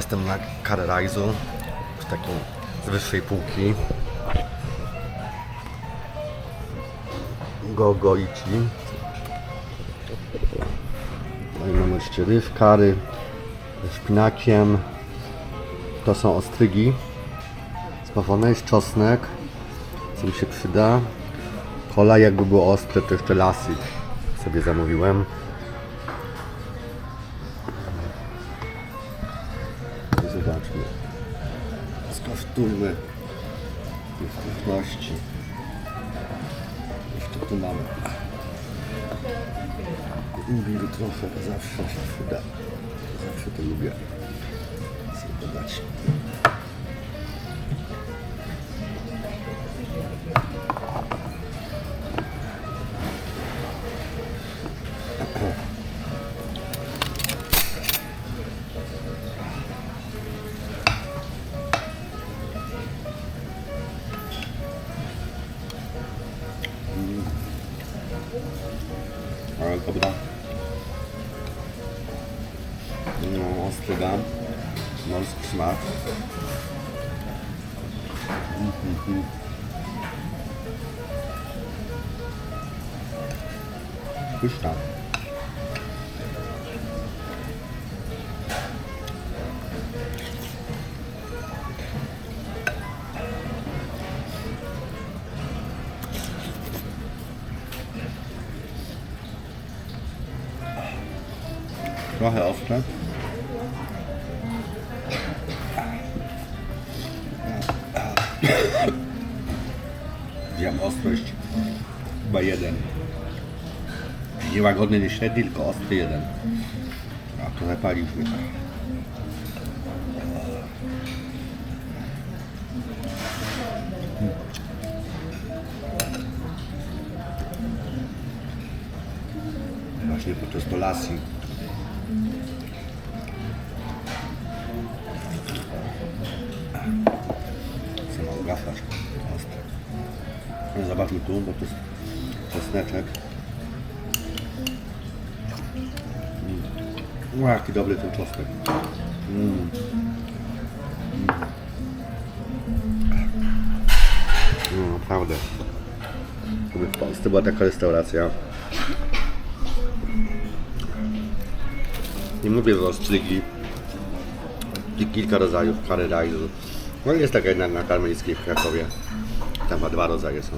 Jestem na Carrerizu, w takim z wyższej półki. Gogoichi. No i mamy oczywiście ryż, kary, ze szpinakiem. To są ostrygi. Spawane jest czosnek, co mi się przyda. Kola jakby było ostre, to jeszcze lasy sobie zamówiłem. Zobaczmy. Skosztujmy tych płatności. Jeszcze tu mamy. Imbiru trochę, zawsze się przyda. Zawsze to lubię Ale dobra. No, ostry dam. Morski smak. Mm, mm, mm. Pyszna. Trochę ostre. Wziąłem ostrość chyba jeden. Niełagodny, nie średni, tylko ostry jeden. A już mnie. Właśnie podczas kolacji Chcę. No, Zobaczmy tu, bo to jest czosneczek. Mm. O, jaki dobry ten czosnek. Mm. No, naprawdę. Gdyby w Polsce była taka restauracja. Nie mówię, że ostrygi i kilka rodzajów kary rajdu. No jest taka jedna na Karmelickiej w Krakowie. Tam dwa rodzaje są.